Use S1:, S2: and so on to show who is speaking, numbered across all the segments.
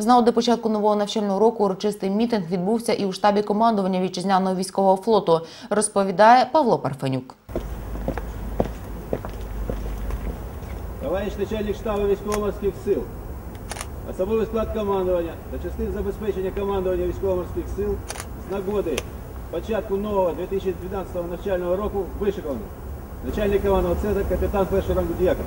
S1: З нагоди початку нового навчального року урочистий мітинг відбувся і у штабі командування вітчизняного військового флоту, розповідає Павло Парфенюк.
S2: Товариш начальник штабу військово-морських сил, особовий склад командування та частин забезпечення командування військово-морських сил з нагоди початку нового 2012 навчального року вишиковано. Начальник командного центру капітан першого рангу Діяков.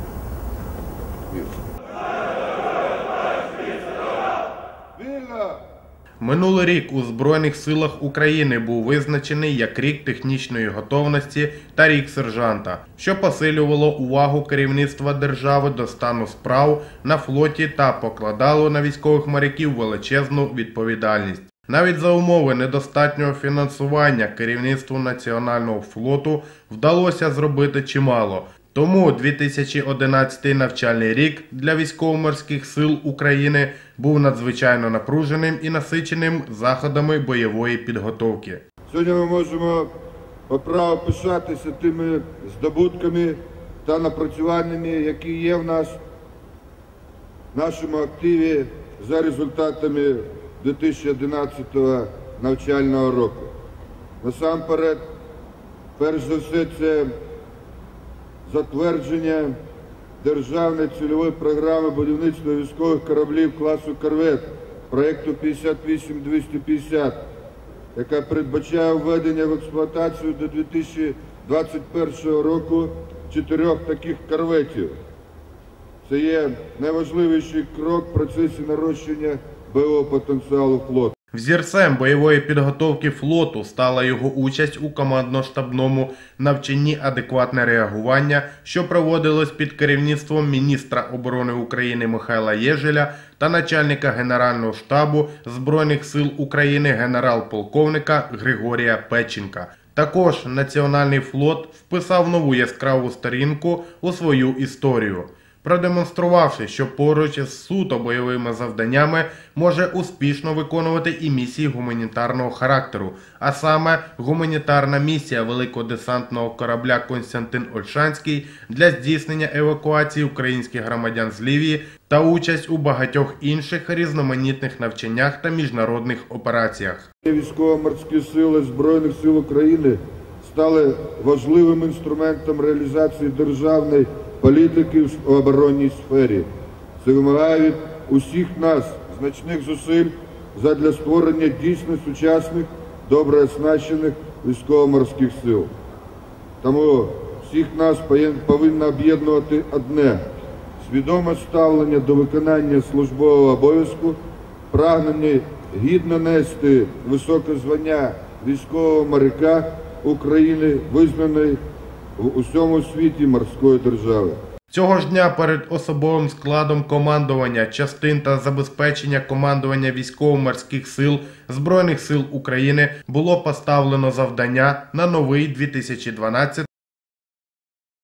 S3: Минулий рік у Збройних силах України був визначений як рік технічної готовності та рік сержанта, що посилювало увагу керівництва держави до стану справ на флоті та покладало на військових моряків величезну відповідальність. Навіть за умови недостатнього фінансування керівництву національного флоту вдалося зробити чимало. Тому 2011 навчальний рік для військово-морських сил України був надзвичайно напруженим і насиченим заходами бойової підготовки.
S4: Сьогодні ми можемо по праву пишатися тими здобутками та напрацюваннями, які є в нас в нашому активі за результатами 2011 навчального року. Насамперед, перш за все, це затвердження державної цільової програми будівництва військових кораблів класу корвет проєкту 58250, яка передбачає введення в експлуатацію до 2021 року чотирьох таких корветів. Це є найважливіший крок в процесі нарощення бойового потенціалу флоту.
S3: Взірцем бойової підготовки флоту стала його участь у командно-штабному навчанні адекватне реагування, що проводилось під керівництвом міністра оборони України Михайла Єжеля та начальника Генерального штабу Збройних сил України генерал-полковника Григорія Печенка. Також Національний флот вписав нову яскраву сторінку у свою історію продемонструвавши, що поруч з суто бойовими завданнями може успішно виконувати і місії гуманітарного характеру, а саме гуманітарна місія великого десантного корабля Константин Ольшанський для здійснення евакуації українських громадян з Лівії та участь у багатьох інших різноманітних навчаннях та міжнародних операціях.
S4: Військово-морські сили Збройних сил України стали важливим інструментом реалізації державної політики в оборонній сфері. Це вимагає від усіх нас значних зусиль задля створення дійсно сучасних, добре оснащених військово-морських сил. Тому всіх нас повинно об'єднувати одне свідоме ставлення до виконання службового обов'язку, прагнення гідно нести високе звання військового моряка України, визнаної в усьому світі морської держави.
S3: Цього ж дня перед особовим складом командування частин та забезпечення командування військово-морських сил Збройних сил України було поставлено завдання на новий 2012